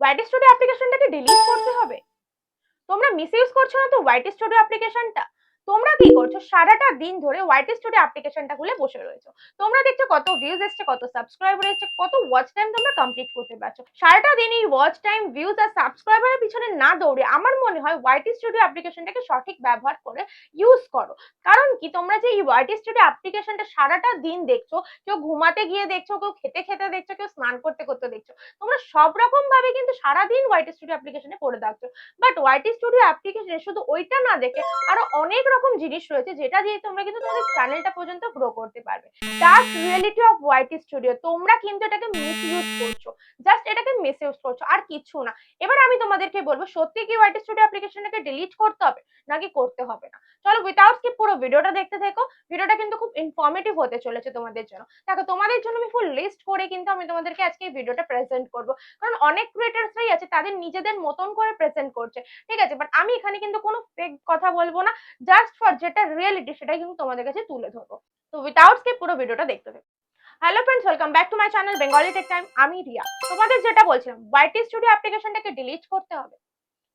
White studio অ্যাপ্লিকেশনটাকে delete করতে হবে। তোমরা মিস ইউজ করছ না তো হোয়াইট স্টুডিও অ্যাপ্লিকেশনটা তোমরা কি করছ? সারাটা দিন ধরে হোয়াইট স্টুডিও অ্যাপ্লিকেশনটা খুলে বসে রয়েছো। তোমরা দেখছ কত ভিউজ এসছে, কত সাবস্ক্রাইবার এসছে, কত ওয়াচ টাইম তোমরা কমপ্লিট করতে পারছ। সারাটা দিন এই ওয়াচ টাইম ভিউজ আর সাবস্ক্রাইবারের পিছনে না দৌড়ে আমার মনে হয় হোয়াইট স্টুডিও অ্যাপ্লিকেশনটাকে সঠিক ব্যবহার করে ইউজ করো। কারণ কি? তোমরা যে এই হোয়াইট স্টুডিও অ্যাপ্লিকেশনটা সারাটা দিন দেখছ, কেউ ঘুমাতে গিয়ে দেখছ, কেউ খেতে খেতে দেখছ, কেউ স্নান করতে করতে দেখছ, তোমরা সব রকম ভাবে কিন্তু সারাদিন হোয়াইট স্টুডিও অ্যাপ্লিকেশনে পড়ে থাকছো। বাট হোয়াইট স্টুডিও অ্যাপ্লিকেশনে শুধু ওইটা না দেখে আরও অনেক রকম জিনিস রয়েছে যেটা দিয়ে তোমরা কিন্তু তোমাদের চ্যানেলটা পর্যন্ত গ্রো করতে পারবে। That's reality of white studio তোমরা কিন্তু এটাকে মিস ইউজ করছ। জাস্ট এটাকে মিস ইউজ করছ, আর কিছু না। এবার আমি তোমাদেরকে বলব, সত্যি কি হোয়াইট স্টুডিও অ্যাপ্লিকেশনটাকে ডিলিট করতে হবে, নাকি করতে হবে না? চলো উইথাউট স্কিপ পুরো ভিডিওটা দেখতে থেকো। ভিডিওটা কিন্তু খুব ইনফরমেটিভ হতে চলেছে তোমাদের জন্য। দেখো, তোমাদের জন্য আমি ফুল লিস্ট করে কিন্তু আমি তোমাদেরকে আজকে এই ভিডিওটা প্রেজেন্ট করব। কারণ অনেক ক্রিয়েটার্সরাই আছে, তাদের নিজেদের মতন করে প্রেজেন্ট করছে। ঠিক আছে? বাট আমি এখানে কিন্তু কোনো ফেক কথা বলব না। জাস্ট ফর যেটা রিয়েলিটি সেটা কিন্তু তোমাদের কাছে তুলে ধরবো। তো উইথাউট স্কিপ পুরো ভিডিওটা দেখতে থাকো। Hello friends welcome back to my channel Bengali tech time আমি রিয়া। তোমাদের যেটা বলছিলাম ওয়াইটি স্টুডিও অ্যাপ্লিকেশনটাকে ডিলিট করতে হবে।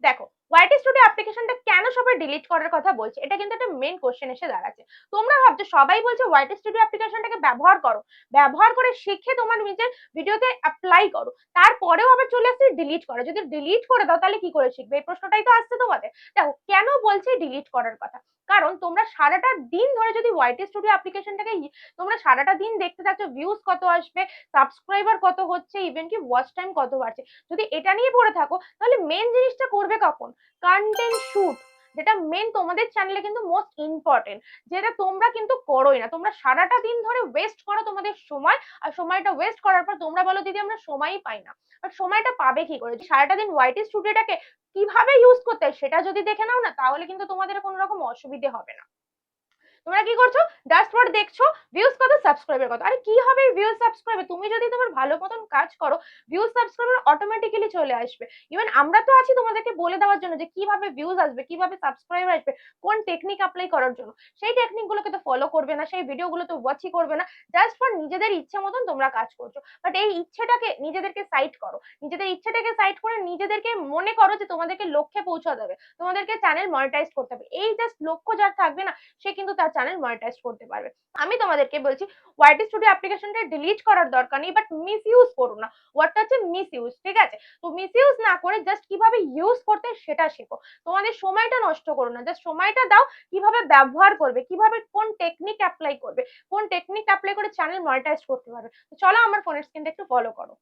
দেখো ওয়াইটি স্টুডিও অ্যাপ্লিকেশনটা কেন সবাই ডিলিট করার কথা বলছে? এটা কিন্তু একটা মেন কোশ্চেন এসে দাঁড়াচ্ছে। তোমরা ভাবছ, সবাই বলছে ওয়াইটি স্টুডিও অ্যাপ্লিকেশনটাকে ব্যবহার করো। ব্যবহার করে শিখে তোমার নিজের ভিডিওতে অ্যাপ্লাই করো। তারপরেও আবার চলে আসছে ডিলিট করো। যদি ডিলিট করে দাও, তাহলে কি করে শিখবে? এই প্রশ্নটাই তো আসছে তোমাদের। দেখো, কেন বলছে ডিলিট করার কথা? কারণ তোমরা সারাটা দিন ধরে যদি ওয়াইটি স্টুডিও অ্যাপ্লিকেশনটাকে তোমরা সারাটা দিন দেখতে থাকছো ভিউজ কত আসবে সাবস্ক্রাইবার কত হচ্ছে ইভেন কি ওয়াচ টাইম কত বাড়ছে। যদি এটা নিয়ে পড়ে থাকো, তাহলে মেন জিনিসটা করবে কখন? কন্টেন্ট শুট যেটা মেন তোমাদের চ্যানেলে কিন্তু মোস্ট ইম্পর্টেন্ট যেটা তোমরা কিন্তু করোই না। তোমরা সারাটা দিন ধরে ওয়েস্ট করো তোমাদের সময়, আর সময়টা ওয়েস্ট করার পর তোমরা বলো, দিদি, আমরা সময়ই পাই না। আর সময়টা পাবে কি করে? সারাটা দিন ওয়াইটি স্টুডিওটাকে কীভাবে ইউজ করতে হয়, সেটা যদি দেখে নাও না, তাহলে কিন্তু তোমাদের কোনো রকম অসুবিধে হবে না। তোমরা কি করছ? ফর দেখছ? ভিউজ কত? সাবস্ক্রাইবার কত? আরে কি হবে ভিউজ সাবস্ক্রাইবার তুমি যদি তোমার ভালো মতন কাজ করো ভিউজ সাবস্ক্রাইবার অটোমেটিক্যালি চলে আসবে। ইভেন আমরা তো আছি তোমাদেরকে বলে দেওয়ার জন্য যে কীভাবে ভিউজ আসবে, কীভাবে সাবস্ক্রাইবার আসবে, কোন টেকনিক অ্যাপ্লাই করার জন্য। সেই টেকনিক গুলোকে তো ফলো করবে না, সেই ভিডিওগুলো তো ওয়াচই করবে না। জাস্ট ফর নিজেদের ইচ্ছে মতন তোমরা কাজ করছ। বাট এই ইচ্ছেটাকে নিজেদেরকে সাইড করো। নিজেদের ইচ্ছেটাকে সাইড করে নিজেদেরকে মনে করো যে তোমাদেরকে লক্ষ্যে পৌঁছাতে হবে। তোমাদেরকে চ্যানেল মনিটাইজ করতে হবে। এই জাস্ট লক্ষ্য যার থাকবে না, সে কিন্তু তার চ্যানেল মনিটাইজ করতে পারবে। আমি তোমাদেরকে বলছি ওয়াইটি স্টুডিও অ্যাপ্লিকেশনটা ডিলিট করার দরকার নেই বাট মিস ইউজ করো না। ওয়ার্ডটা হচ্ছে মিস ইউজ ঠিক আছে? তো মিস ইউজ না করে জাস্ট কীভাবে ইউজ করতে সেটা শেখো। তোমাদের সময়টা নষ্ট করো না। জাস্ট সময়টা দাও, কীভাবে ব্যবহার করবে, কীভাবে কোন টেকনিক অ্যাপ্লাই করবে, কোন টেকনিক অ্যাপ্লাই করে চ্যানেল মনিটাইজ করতে পারবে। চলো আমার ফোনের স্ক্রিনটা একটু ফলো করো।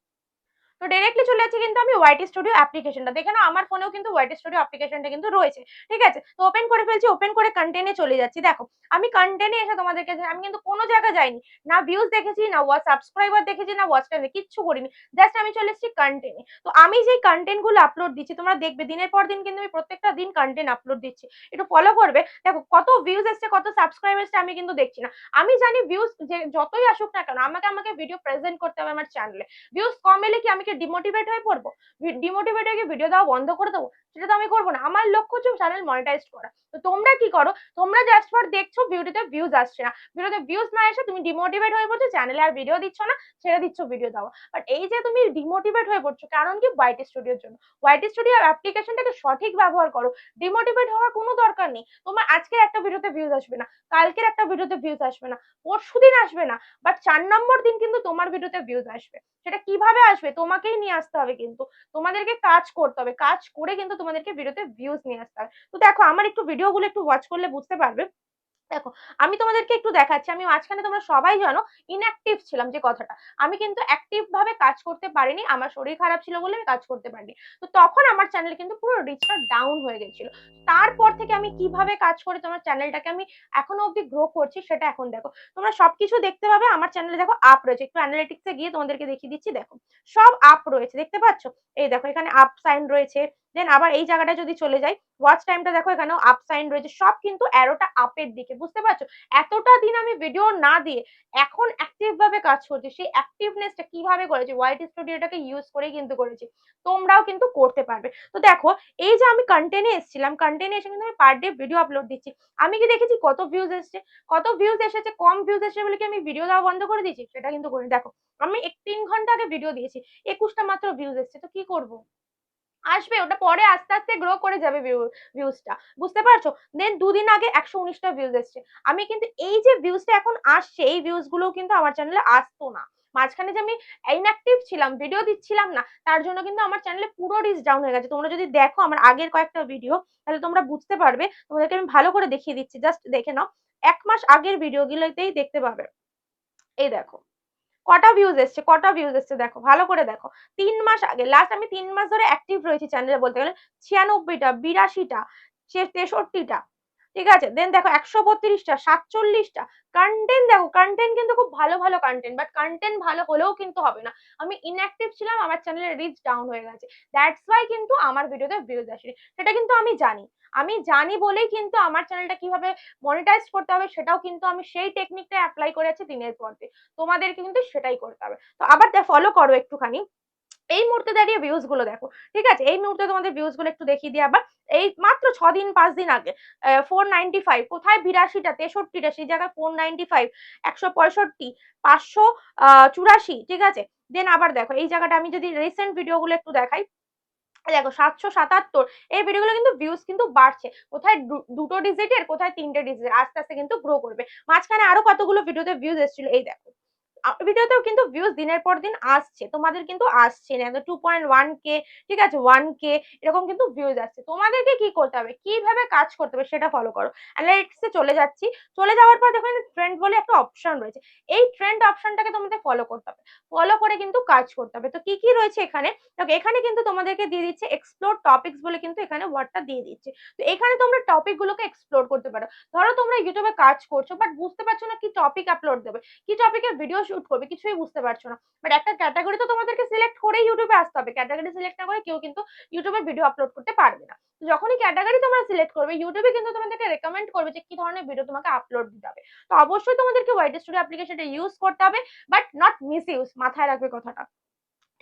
তো ডিরেক্টলি চলে যাচ্ছে কিন্তু আমি ওয়াইটি স্টুডিও অ্যাপ্লিকেশনটা দেখে না আমার ফোনেও কিন্তু ওয়াইটি স্টুডিও অ্যাপ্লিকেশনটা কিন্তু রয়েছে, ঠিক আছে? তো ওপেন করে ফেলছি ওপেন করে কন্টেন্টে চলে যাচ্ছি। দেখো, আমি কন্টেন্টে এসে তোমাদেরকে আমি কিন্তু কোনো জায়গায় যাইনি। না ভিউজ দেখেছি, না ওয়াচ সাবস্ক্রাইবার দেখেছি, না ওয়াচ টাইম কিচ্ছু করিনি। জাস্ট আমি চলে এসেছি কন্টেন্টে তো আমি যেই কন্টেন্টগুলো আপলোড দিচ্ছি, তোমরা দেখবে, দিনের পর দিন কিন্তু আমি প্রত্যেকটা দিন কন্টেন্ট আপলোড দিচ্ছি। একটু ফলো করবে। দেখো, কত ভিউজ এসছে, কত সাবস্ক্রাইব এসছে আমি কিন্তু দেখছি না। আমি জানি ভিউজ যে, যতই আসুক না কেন, আমাকে আমাকে ভিডিও প্রেজেন্ট করতে হবে আমার চ্যানেলে ভিউজ কম এলে কি আমি ডিমোটিভেট হয়ে পড়ব ডিমোটিভেট হয়ে ভিডিও দেওয়া বন্ধ করে দেবো, সেটা তো আমি করব না। আমার লক্ষ্য হচ্ছে চ্যানেল মনিটাইজ করা। তো তোমরা কি করো? তোমরা জাস্ট ফর দেখছ ভিডিওতে ভিউজ আসছে না। ভিডিওতে ভিউজ না এসে তুমি ডিমোটিভেট হয়ে পড়ছো চ্যানেলে আর ভিডিও দিচ্ছ না, ছেড়ে দিচ্ছ ভিডিও দেওয়া। বাট এই যে তুমি ডিমোটিভেট হয়ে পড়ছো, কারণ কি? ওয়াইটি স্টুডিওর জন্য। ওয়াইটি স্টুডিও অ্যাপ্লিকেশনটাকে সঠিক ব্যবহার করো। ডিমোটিভেট হওয়ার কোনো দরকার নেই। তোমার আজকের একটা ভিডিওতে ভিউজ আসবে না, কালকের একটা ভিডিওতে ভিউজ আসবে না পরশু দিন আসবে না বাট চার নম্বর দিন কিন্তু তোমার ভিডিওতে ভিউজ আসবে। সেটা কীভাবে আসবে? তোমাকেই নিয়ে আসতে হবে কিন্তু। তোমাদেরকে কাজ করতে হবে। কাজ করে কিন্তু তোমাদেরকে ভিডিওতে ভিউজ নিয়ে আসতে হবে। তো দেখো, আমার একটু ভিডিও গুলো একটু ওয়াচ করলে বুঝতে পারবে। দেখো, আমি তোমাদেরকে একটু দেখাচ্ছি। আমি মাঝখানে তোমরা সবাই জানো ইনঅ্যাক্টিভ ছিলাম যে কথাটা। আমি কিন্তু অ্যাক্টিভ ভাবে কাজ করতে পারিনি, আমার শরীর খারাপ ছিল বলে আমি কাজ করতে পারিনি। তো তখন আমার চ্যানেল কিন্তু পুরো রিচটা ডাউন হয়ে গেছিল। তারপর থেকে আমি কীভাবে কাজ করে তোমার চ্যানেলটাকে আমি এখনও অব্দি গ্রো করছি, সেটা এখন দেখো। তোমরা সবকিছু দেখতে পাবে, আমার চ্যানেলে দেখো আপ রয়েছে। একটু অ্যানালিটিক্সে গিয়ে তোমাদেরকে দেখিয়ে দিচ্ছি, দেখো। সব আপ রয়েছে, দেখতে পাচ্ছ? এই দেখো, এখানে আপ সাইন রয়েছে। দেন আবার এই জায়গাটা যদি চলে যাই ওয়াচ টাইমটা দেখো এখানেও আপ সাইন রয়েছে, সব কিন্তু অ্যারোটা আপের দিকে, বুঝতে পারছ? এতটা দিন আমি ভিডিও না দিয়ে এখন অ্যাক্টিভ ভাবে কাজ করছি, সেই অ্যাক্টিভনেসটা কীভাবে করেছি হোয়াইট স্টুডিওটাকে ইউজ করেই কিন্তু করেছি, তোমরাও কিন্তু করতে পারবে। তো দেখো, এই যে আমি কন্টেন্টে এসেছিলাম কন্টেন্টে এসে কিন্তু আমি পার ডে ভিডিও আপলোড দিচ্ছি। আমি কি দেখেছি? কত ভিউজ এসেছে? কত ভিউজ এসেছে? কম ভিউজ এসেছে বলে কি আমি ভিডিও দেওয়া বন্ধ করে দিয়েছি? সেটা কিন্তু করি দেখো, আমি এক তিন ঘণ্টা আগে ভিডিও দিয়েছি, একুশটা মাত্র ভিউজ এসেছে, তো কি করব? আসবে, ওটা পরে আস্তে আস্তে গ্রো করে যাবে ভিউজটা বুঝতে পারছ? দেন দুদিন আগে একশো উনিশটা ভিউজ এসছে। আমি কিন্তু এই যে ভিউজটা এখন আসছে, এই ভিউজগুলো কিন্তু আমার চ্যানেলে আসতো না। মাঝখানে যে আমি ইনঅ্যাক্টিভ ছিলাম ভিডিও দিচ্ছিলাম না, তার জন্য কিন্তু আমার চ্যানেলে পুরো রিচ ডাউন হয়ে গেছে। তোমরা যদি দেখো আমার আগের কয়েকটা ভিডিও তাহলে তোমরা বুঝতে পারবে। তোমাদেরকে আমি ভালো করে দেখিয়ে দিচ্ছি। জাস্ট দেখে নাও, এক মাস আগের ভিডিওগুলোতেই দেখতে পাবে। এই দেখো। কটা ভিউজ এসছে, কটা ভিউজ এসছে দেখো, ভালো করে দেখো। তিন মাস আগে লাস্ট আমি তিন মাস ধরে অ্যাক্টিভ রয়েছি চ্যানেলে বলতে গেলে ছিয়ানব্বইটা, বিরাশিটা তেষট্টিটা। ঠিক আছে? দেন দেখো একশো বত্রিশটা, সাতচল্লিশটা কন্টেন্ট দেখো কন্টেন্ট কিন্তু খুব ভালো ভালো কন্টেন্ট বাট কন্টেন্ট ভালো হলেও কিন্তু হবে না। আমি ইনঅ্যাক্টিভ ছিলাম, আমার চ্যানেলের রিচ ডাউন হয়ে গেছে। দ্যাটস ওয়াই কিন্তু আমার ভিডিওতে ভিউজ আসেনি। সেটা কিন্তু আমি জানি। আমি জানি বলেই কিন্তু আমার চ্যানেলটা কীভাবে মনিটাইজ করতে হবে, সেটাও কিন্তু আমি সেই টেকনিকটা অ্যাপ্লাই করেছি দিনের পর দিন। তোমাদেরকে কিন্তু সেটাই করতে হবে। তো আবার ফলো করো একটুখানি। এই মুহূর্তে দাঁড়িয়ে ভিউজগুলো দেখো, ঠিক আছে? এই মুহূর্তে তোমাদের ভিউজগুলো একটু দেখিয়ে দিই আবার এই মাত্র ছ দিন পাঁচ দিন আগে ফোর নাইনটি ফাইভ কোথায় বিরাশিটা, তেষট্টিটা, সেই জায়গায় ফোর নাইনটি ফাইভ একশো পঁয়ষট্টি, পাঁচশো চুরাশি, ঠিক আছে? দেন আবার দেখো, এই জায়গাটা আমি যদি রিসেন্ট ভিডিওগুলো একটু দেখাই, দেখো সাতশো সাতাত্তর, এই ভিডিওগুলো কিন্তু ভিউজ কিন্তু বাড়ছে। কোথায় দুটো ডিজিটের কোথায় তিনটে ডিজিটের আস্তে আস্তে কিন্তু গ্রো করবে। মাঝখানে আরও কতগুলো ভিডিওতে ভিউজ এসেছিল, এই দেখো। ভিডিওতেও কিন্তু ভিউজ দিনের পর দিন আসছে, তোমাদের কিন্তু আসছে না টু পয়েন্ট ওয়ান কে ঠিক আছে ওয়ান কে এরকম কিন্তু ভিউজ আসছে। তোমাদেরকে কি করতে হবে? কীভাবে কাজ করতে হবে সেটা ফলো করো। অ্যানালিটিক্সে চলে যাচ্ছি, চলে যাওয়ার পর দেখো ট্রেন্ড বলে একটা অপশন রয়েছে। এই ট্রেন্ড অপশনটাকে তোমাদের ফলো করতে হবে। ফলো করে কিন্তু কাজ করতে হবে। তো কি কি রয়েছে এখানে? দেখো, এখানে কিন্তু তোমাদেরকে দিয়ে দিচ্ছে এক্সপ্লোর টপিক্স বলে কিন্তু এখানে ওয়ার্ডটা দিয়ে দিচ্ছে। তো এখানে তোমরা টপিক গুলোকে এক্সপ্লোর করতে পারো। ধরো তোমরা ইউটিউবে কাজ করছ বাট বুঝতে পারছ না কি টপিক আপলোড দেবে। কি টপিকে ভিডিও শুট করবে কিছুই বুঝতে পারছ না। বাট একটা ক্যাটাগরি তো তোমাদেরকে সিলেক্ট করে ইউটিউবে আসতে হবে। ক্যাটাগরি সিলেক্ট না করে কেউ কিন্তু ইউটিউবে ভিডিও আপলোড করতে পারবে না। যখনই ক্যাটাগরি তোমরা সিলেক্ট করবে ইউটিউবে কিন্তু তোমাদেরকে রেকমেন্ড করবে যে কি ধরনের ভিডিও তোমাকে আপলোড দিতে হবে। তো অবশ্যই তোমাদেরকে হোয়াইট স্টুডিও অ্যাপ্লিকেশনটা ইউজ করতে হবে বাট নট মিস ইউজ মাথায় রাখবে কথাটা।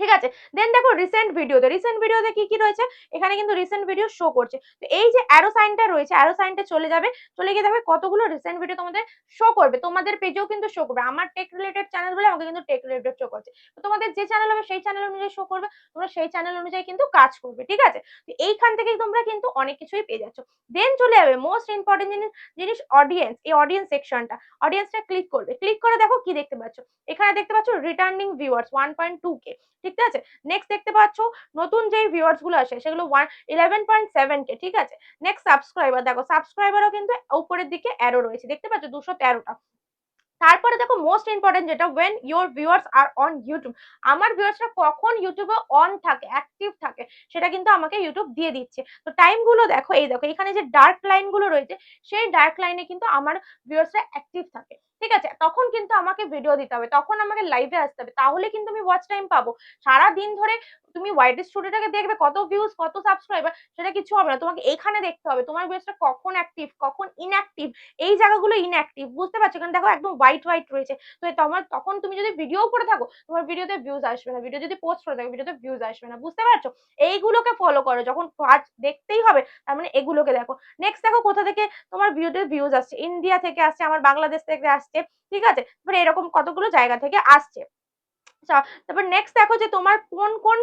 ঠিক আছে? দেন দেখো রিসেন্ট ভিডিওতে রিসেন্ট ভিডিওতে কি কি রয়েছে? এখানে কিন্তু রিসেন্ট ভিডিও শো করছে। তো এই যে অ্যারো সাইনটা রয়েছে অ্যারো সাইনটা চলে যাবে। চলে গিয়ে দেখবে কতগুলো রিসেন্ট ভিডিও তোমাদের শো করবে। তোমাদের পেজেও কিন্তু শো করবে। আমার টেক রিলেটেড চ্যানেল বলে আমাকে কিন্তু টেক রিলেটেড শো করছে। তো তোমাদের যে চ্যানেল হবে, সেই চ্যানেল অনুযায়ী শো করবে। তোমরা সেই চ্যানেল অনুযায়ী কিন্তু কাজ করবে, ঠিক আছে? তো এইখান থেকেই তোমরা কিন্তু অনেক কিছুই পেয়ে যাচ্ছ। দেন চলে যাবে মোস্ট ইম্পর্টেন্ট জিনিস জিনিস অডিয়েন্স এই অডিয়েন্স সেকশনটা অডিয়েন্সটা ক্লিক করবে। ক্লিক করে দেখো কি দেখতে পাচ্ছ? এখানে দেখতে পাচ্ছ returning viewers one point two K ঠিক আছে? নেক্সট দেখতে পাচ্ছ, নতুন যেই ভিউয়ার্সগুলো আসে, সেগুলো one eleven point seven K ঠিক আছে? নেক্সট সাবস্ক্রাইবার দেখো সাবস্ক্রাইবারও কিন্তু উপরের দিকে অ্যারো রয়েছে, দেখতে পাচ্ছ? দুশো তেরোটা। তারপরে দেখো মোস্ট ইম্পর্টেন্ট যেটা when your viewers are on YouTube আমার ভিউয়ার্সরা কখন ইউটিউবে অন থাকে অ্যাক্টিভ থাকে, সেটা কিন্তু আমাকে ইউটিউব দিয়ে দিচ্ছে। তো টাইমগুলো দেখো, এই দেখো, এখানে যে ডার্ক লাইনগুলো রয়েছে, সেই ডার্ক লাইনে কিন্তু আমার ভিউয়ার্সরা অ্যাক্টিভ থাকে। ঠিক আছে? তখন কিন্তু আমাকে ভিডিও দিতে হবে, তখন আমাকে লাইভে আসতে হবে। তাহলে কিন্তু আমি ওয়াচ টাইম পাবো। সারা দিন ধরে তুমি হোয়াইট স্টুডিওটাকে দেখবে, কত ভিউজ কত সাবস্ক্রাইবার সেটা কিছু হবে না। তোমাকে এখানে দেখতে হবে। তোমার ভিউজটা কখন অ্যাক্টিভ কখন ইনঅ্যাক্টিভ এই জায়গাগুলো ইনঅ্যাক্টিভ বুঝতে পারছ? কারণ দেখো একদম হোয়াইট হোয়াইট রয়েছে। তো তোমার, তখন তুমি যদি ভিডিও করে থাকো, তোমার ভিডিওতে ভিউজ আসবে না। ভিডিও যদি পোস্ট করে থাকো ভিডিওতে ভিউজ আসবে না। বুঝতে পারছ? এইগুলোকে ফলো করো। যখন কাজ দেখতেই হবে, তার মানে এগুলোকে দেখো। নেক্সট দেখো কোথা থেকে তোমার ভিডিওতে ভিউজ আসছে। ইন্ডিয়া থেকে আসছে, আমার বাংলাদেশ থেকে আসছে। ঠিক আছে? তারপরে এরকম কতগুলো জায়গা থেকে আসছে। তারপর নেক্সট দেখো যে তোমার কোন কোন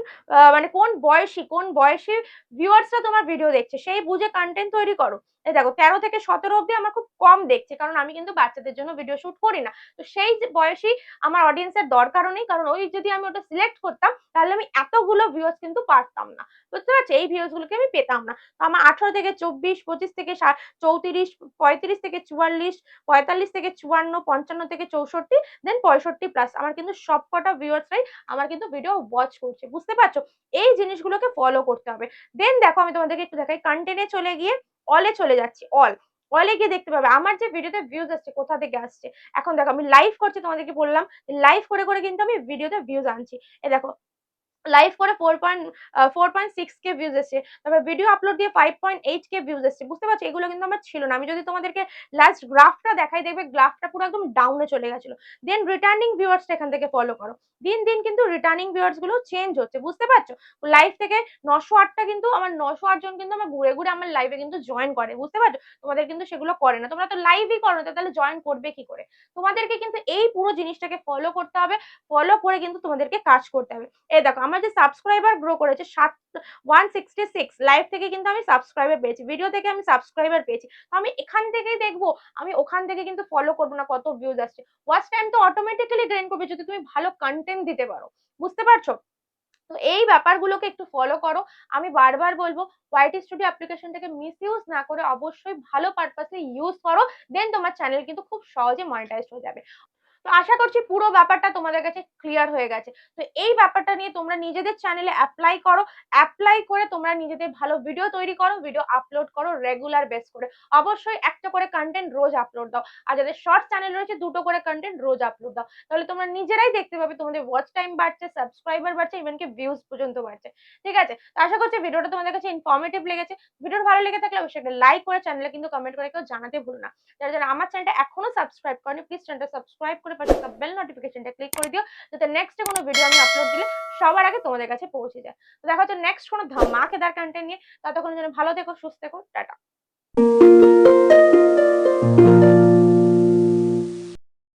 মানে কোন বয়সী কোন বয়সী ভিউয়ার্সরা তোমার ভিডিও দেখছে, সেই বুঝে কন্টেন্ট তৈরি করো। এই দেখো, তেরো থেকে সতেরো অব্দি আমার খুব কম দেখছে, কারণ আমি কিন্তু বাচ্চাদের জন্য ভিডিও শুট করি না। তো সেই বয়সী আমার অডিয়েন্সের দরকারও নেই, কারণ ওই যদি আমি ওটা সিলেক্ট করতাম, তাহলে আমি এতগুলো ভিউয়ার্স কিন্তু পারতাম না। বুঝতে পারছি? এই ভিউজ গুলোকে আমি পেতাম না। তো আমার আঠারো থেকে চব্বিশ, পঁচিশ থেকে চৌত্রিশ, পঁয়ত্রিশ থেকে চুয়াল্লিশ, পঁয়তাল্লিশ থেকে চুয়ান্ন, পঞ্চান্ন থেকে চৌষট্টি দেন পঁয়ষট্টি প্লাস আমার কিন্তু সবকটা ভিউয়ার্সরাই আমার কিন্তু ভিডিও ওয়াচ করছে। বুঝতে পারছ? এই জিনিসগুলোকে ফলো করতে হবে। দেন দেখো, আমি তোমাদেরকে একটু দেখাই। কন্টেন্টে চলে গিয়ে অলে চলে যাচ্ছি অল অলে গিয়ে দেখতে পাবে। আমার যে ভিডিওতে ভিউজ আসছে, কোথা থেকে আসছে? এখন দেখো, আমি লাইভ করছি তোমাদেরকে বললাম লাইভ করে করে কিন্তু আমি ভিডিওতে ভিউজ আনছি। এ দেখো লাইভ করে four point four point six K views এসছে। তারপর ভিডিও আপলোড দিয়ে five point eight K views এসছে। বুঝতে পারছ? এগুলো কিন্তু আমার ছিল না। আমি যদি তোমাদেরকে লাস্ট গ্রাফটা দেখাই, দেখবে গ্রাফটা পুরো একদম ডাউনে চলে গেছিল। দেন রিটার্নিং ভিউয়ার্সটা এখান থেকে ফলো করো। দিন দিন কিন্তু রিটার্নিং ভিউয়ার্সগুলো চেঞ্জ হচ্ছে। বুঝতে পারছ? লাইভ থেকে নশো আটটা কিন্তু আমার নশো আট জন কিন্তু আমার ঘুরে ঘুরে আমার লাইভে কিন্তু জয়েন করে। বুঝতে পারছ? তোমাদের কিন্তু সেগুলো করে না। তোমরা তো লাইভই করো না, তাহলে জয়েন করবে কি করে? তোমাদেরকে কিন্তু এই পুরো জিনিসটাকে ফলো করতে হবে। ফলো করে কিন্তু তোমাদেরকে কাজ করতে হবে। এই দেখো, আমার আমার যে সাবস্ক্রাইবার গ্রো করেছে সাত ওয়ান সিক্সটি সিক্স লাইভ থেকে কিন্তু আমি সাবস্ক্রাইবার পেয়েছি। ভিডিও থেকে আমি সাবস্ক্রাইবার পেয়েছি। তো আমি এখান থেকেই দেখব, আমি ওখান থেকে কিন্তু ফলো করব না, কত ভিউজ আসছে। ওয়াচ টাইম তো অটোমেটিক্যালি গেইন করবে যদি তুমি ভালো কন্টেন্ট দিতে পারো। বুঝতে পারছ? তো এই ব্যাপারগুলোকে একটু ফলো করো। আমি বারবার বলব ওয়াইটি স্টুডিও অ্যাপ্লিকেশনটাকে মিস ইউজ না করে অবশ্যই ভালো পারপাসে ইউজ করো। দেন তোমার চ্যানেল কিন্তু খুব সহজে মনিটাইজ হয়ে যাবে। তো আশা করছি পুরো ব্যাপারটা তোমাদের কাছে ক্লিয়ার হয়ে গেছে। তো এই ব্যাপারটা নিয়ে তোমরা নিজেদের চ্যানেলে অ্যাপ্লাই করো অ্যাপ্লাই করে তোমরা নিজেদের ভালো ভিডিও তৈরি করো ভিডিও আপলোড করো রেগুলার বেস করে। অবশ্যই একটা করে কন্টেন্ট রোজ আপলোড দাও। আর যাদের শর্ট চ্যানেল রয়েছে, দুটো করে কন্টেন্ট রোজ আপলোড দাও। তাহলে তোমরা নিজেরাই দেখতে পাবে তোমাদের ওয়াচ টাইম বাড়ছে সাবস্ক্রাইবার বাড়ছে ইভেন কি ভিউজ পর্যন্ত বাড়ছে। ঠিক আছে? তো আশা করছি ভিডিওটা তোমাদের কাছে ইনফরমেটিভ লেগেছে। ভিডিওটা ভালো লেগে থাকলে অবশ্যই একটা লাইক করে চ্যানেলে কিন্তু কমেন্ট করে কেউ জানাতে ভুলো না। যারা যারা আমার চ্যানেলটা এখনও সাবস্ক্রাইব করেনি প্লিজ চ্যানেলটা সাবস্ক্রাইব করে পাশে বেল নোটিফিকেশনটা ক্লিক করে দিও, যাতে নেক্সট কোনো ভিডিও আমি আপলোড দিলে সবার আগে তোমাদের কাছে পৌঁছে যায়। তো দেখা হচ্ছে নেক্সট কোনো ধামাকেদার কন্টেন্ট নিয়ে ততক্ষণ যেন ভালো থেকো, সুস্থ থেকো, টাটা।